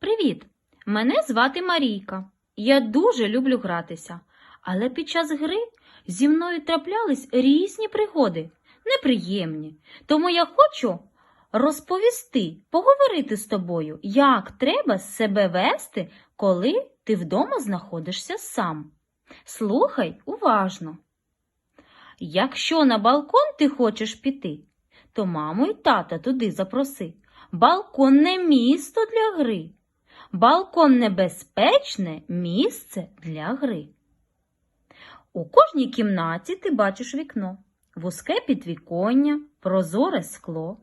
Привіт! Мене звати Марійка. Я дуже люблю гратися, але під час гри зі мною траплялись різні пригоди, неприємні. Тому я хочу розповісти, поговорити з тобою, як треба себе вести, коли ти вдома знаходишся сам. Слухай уважно. Якщо на балкон ти хочеш піти, то маму і тата туди запроси. Балкон не місто для гри. Балкон небезпечне місце для гри. У кожній кімнаті ти бачиш вікно, вузьке підвіконня, прозоре скло.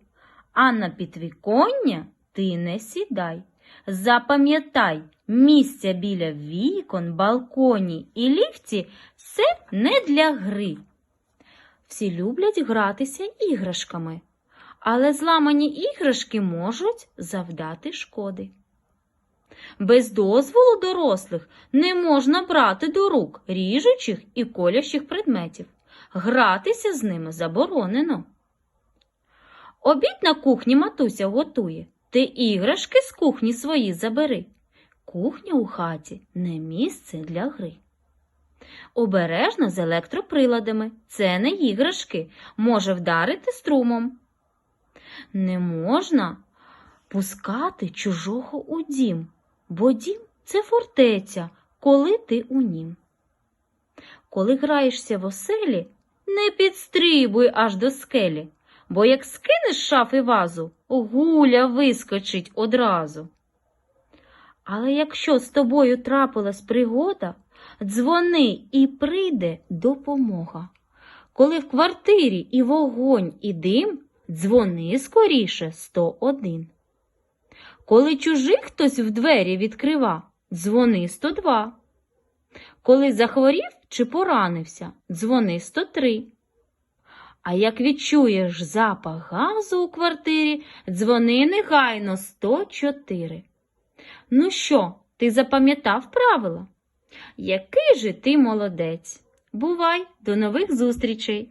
А на підвіконня ти не сідай. Запам'ятай, місця біля вікон, балконі і ліфті все не для гри. Всі люблять гратися іграшками, але зламані іграшки можуть завдати шкоди. Без дозволу дорослих не можна брати до рук ріжучих і колящих предметів. Гратися з ними заборонено. Обід на кухні матуся готує. Ти іграшки з кухні свої забери. Кухня у хаті не місце для гри. Обережно з електроприладами. Це не іграшки, може вдарити струмом. Не можна пускати чужого у дім, бо дім це фортеця, коли ти у нім. Коли граєшся в оселі, не підстрибуй аж до скелі, бо як скинеш шафи вазу, гуля вискочить одразу. Але якщо з тобою трапилась пригода, дзвони і прийде допомога. Коли в квартирі і вогонь, і дим, дзвони скоріше 101. Коли чужих хтось в двері відкрива, дзвони 102. Коли захворів чи поранився, дзвони 103. А як відчуєш запах газу у квартирі, дзвони негайно 104. Ну що, ти запам'ятав правила? Який же ти молодець! Бувай, до нових зустрічей!